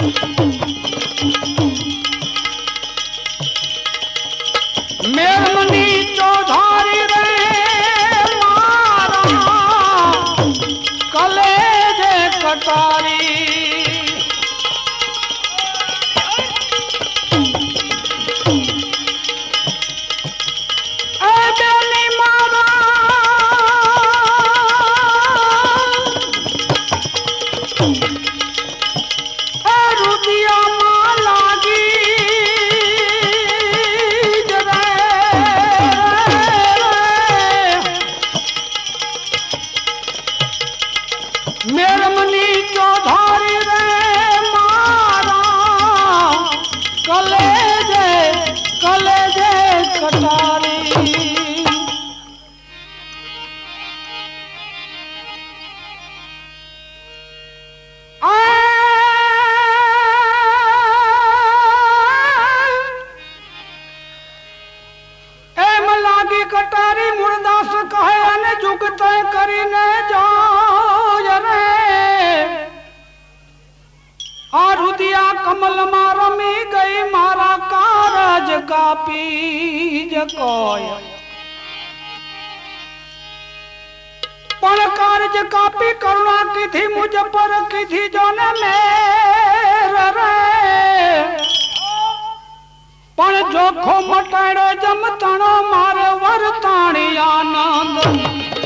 Música પણ કાર્ય કાપી કરુણા કીધી મુજ પર કીધી જોને મે પણ જોખો મટાડો જમતણો મારે વરતાણી આનંદ.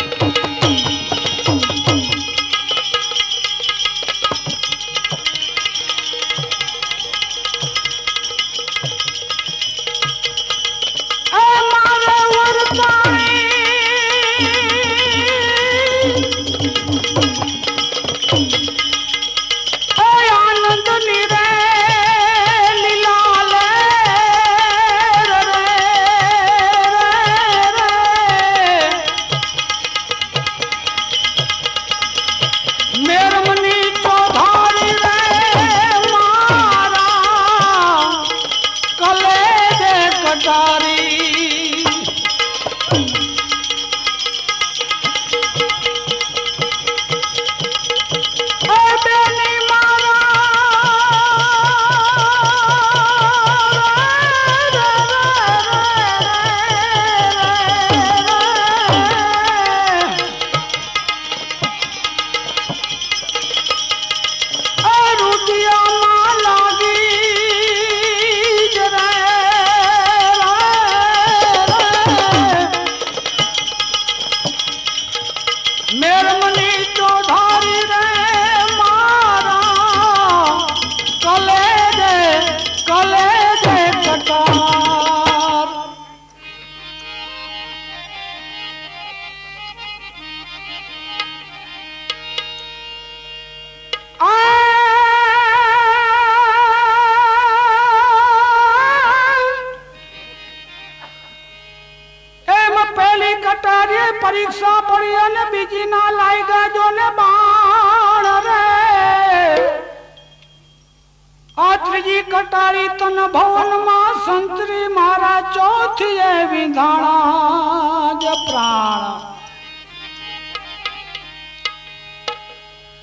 હાથે વિંધાણા જ પ્રાણ.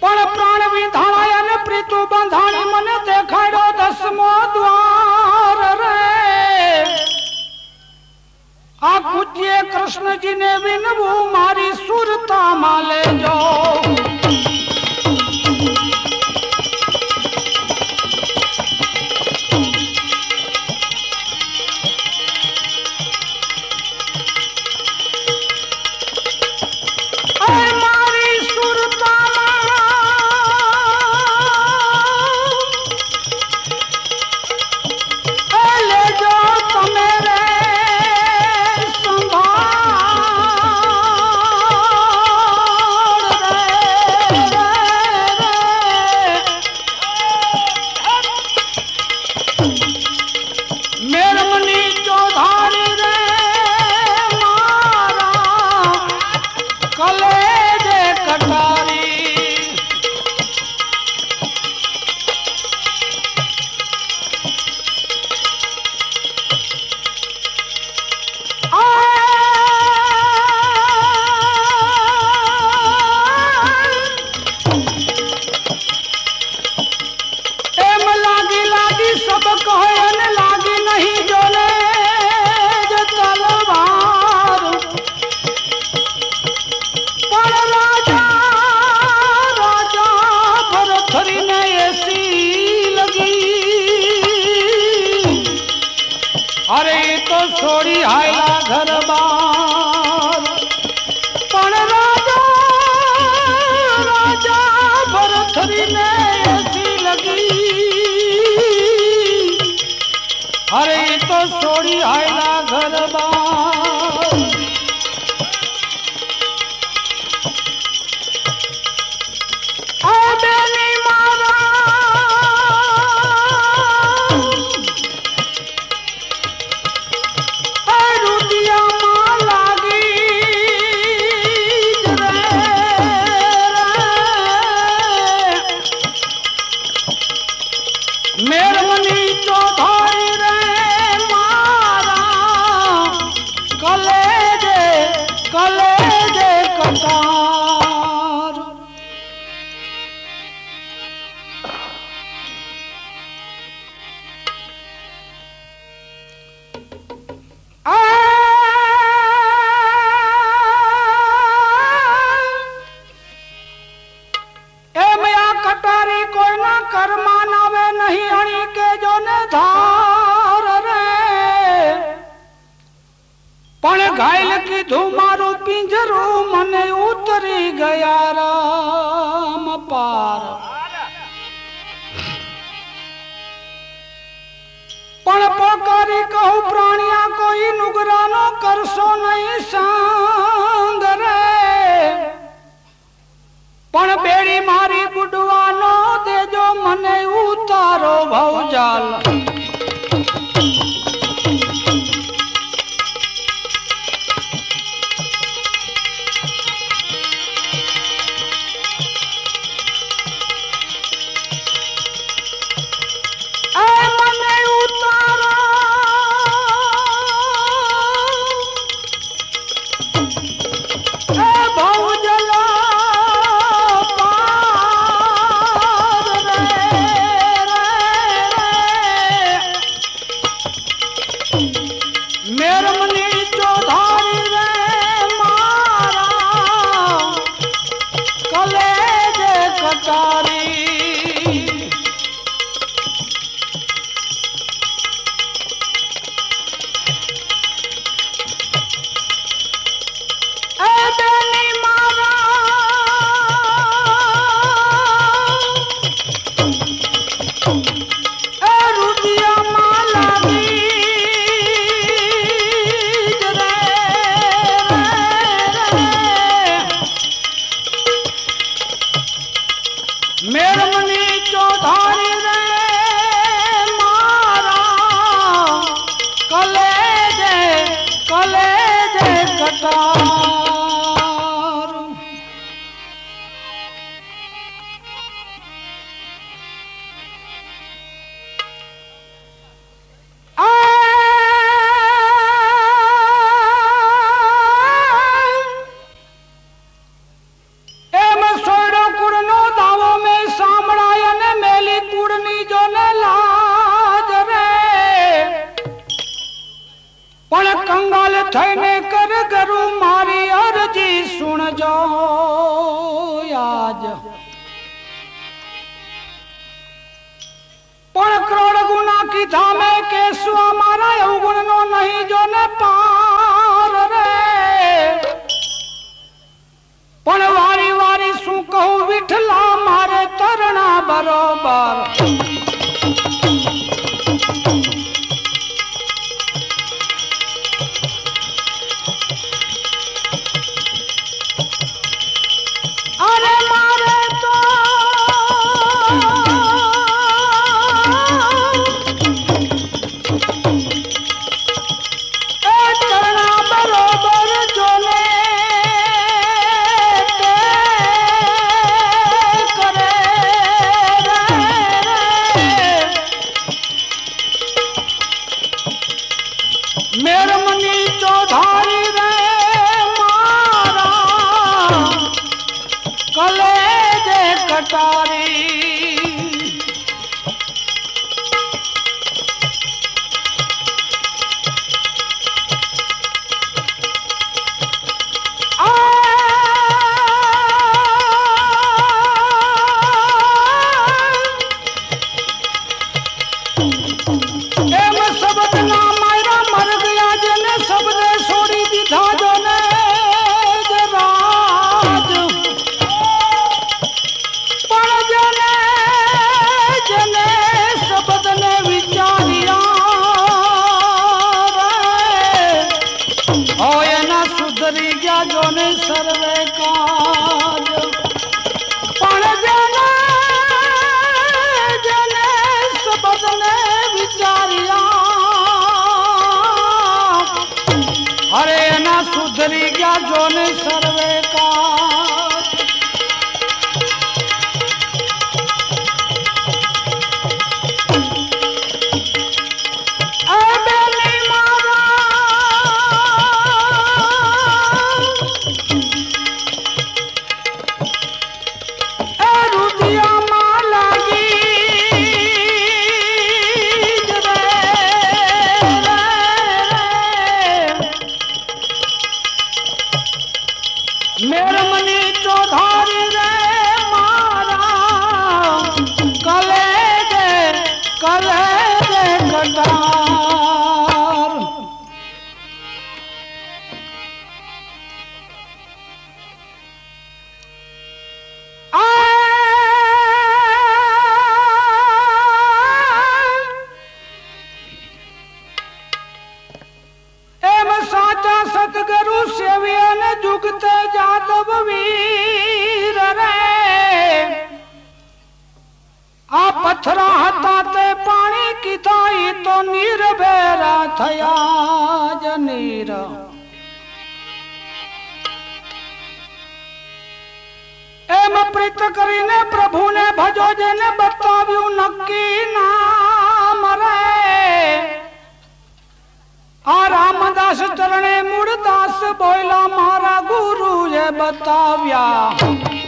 પણ પ્રાણ વિધાણાય અને પ્રીતુ બંધાણી મને દેખાડ્યો દસમો દ્વાર રે. આ કૃષ્ણજીને વિનવું મારી સુરતા માં લેજો. નહીં તો છોડી હાયલા ઘરમાં પણ રાજા રાજા ભરથરીને એસી લગી. અરે તો છોડી હાયલા ઘરમાં કરી ગયા રામ પાર. પણ પોકારી કહું પ્રાણિયા, કોઈ નુગરાનો કરશો નહીં સાંદ રે. પણ બેડી મારી બુડવાનો દેજો મને ઉતારો ભવજાલ. মেরমনি চোধা સર્વે કાજ પણ જેને જેને સબદને વિચાર્યા અરે એના સુધરી ગયા જોને સર્વે કાજ ઈ તો નીર થયા જ એમ પ્રીત કરીને પ્રભુને ભજો જેને બતાવ્યું નક્કી નામ રે. આ રામદાસ ચરણે મૂળદાસ બોયલા મારા ગુરુ જે બતાવ્યા.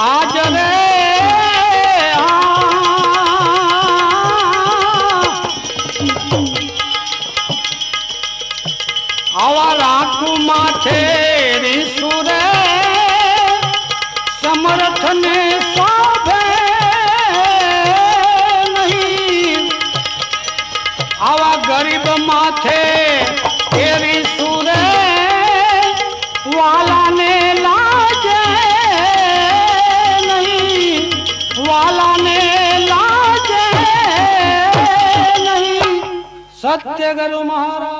આજ આવા રાખું માથે સુરે સમર્થને શોભે નહીં આવા ગરીબ માથે એરી સત્ય ગુરુ મહારાજ.